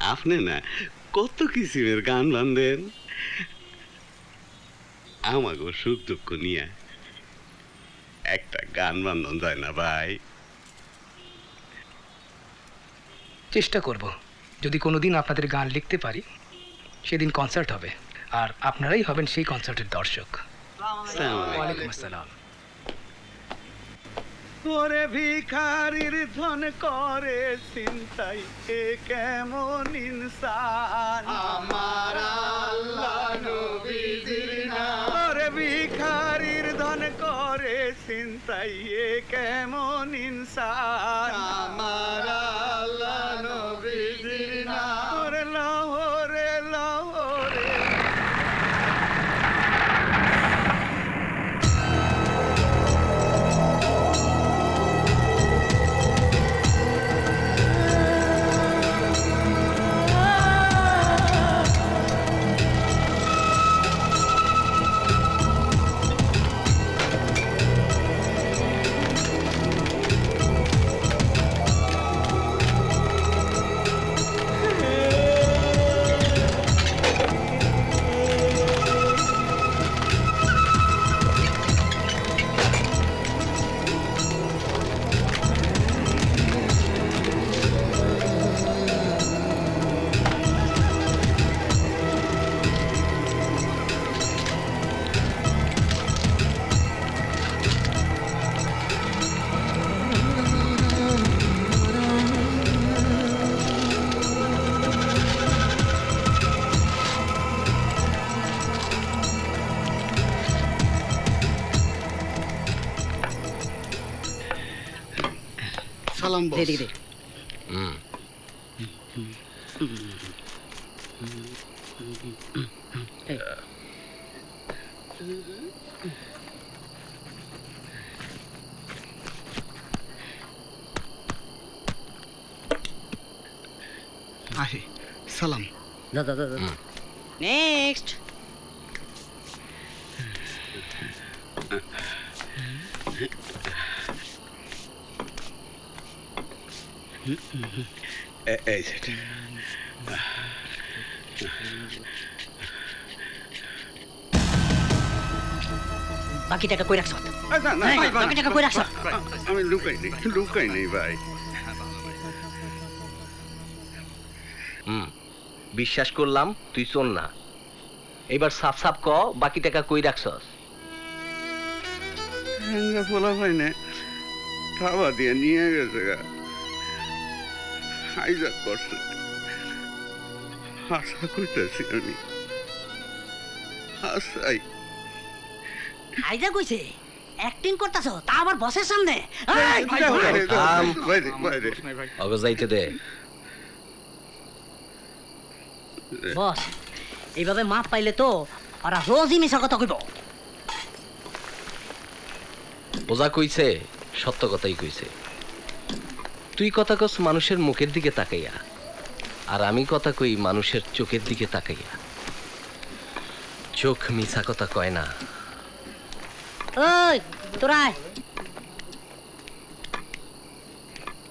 আপনি না কত কিসিমের গান বান্ধেন আমাকে সুখ দুঃখ নিয়ে একটা গান বান্ধন যায় না ভাই। চেষ্টা করব। যদি কোনোদিন আপনাদের গান লিখতে পারি সেদিন কনসার্ট হবে। আর আপনারাই হবেন সেই কনসার্টের দর্শক। ওয়ালাইকুম আসসালাম। ওরে ভিখারির ধন করে চিন্তাই এ কেমন ইনসান? আমার ওরে ভিখারির ধন করে চিন্তাই এ কেমন ইনসান? সালাম দে দে দে আহে সালাম দা দা দা দা নেক্সট এই বাকি টাকা কই রাখছ? না, না, এই, ভাই, ভাই, বাকি টাকা কই রাখছ? আমি লুকাই নেই লুকাই নেই ভাই। হুম বিশ্বাস করলাম তুই চল না। এবার সাফ সাফ ক বাকি টাকা কই রাখছস? ফোলা ভাই না খাওয়া দিয়ে নিয়ে গেছে গা। হাইজাক করছে। আশা করতেছি আমি। আশাই। হাইজা কইছে? অ্যাক্টিং করতাছ? তা আবার বসের সামনে। এই, থাম। বাইরে বাইরে অগো যাইতে দে। বস এইভাবে মাপ পাইলে তো ওরা রোজই মিশা কথা কইব। ওজা কইছে সত্য কথাই কইছে। তুই কথা কস মানুষের মুখের দিকে তাকাইয়া, আর আমি কথা কই মানুষের চোখের দিকে তাকাইয়া চোখ মিছা কথা কয় না তোরা।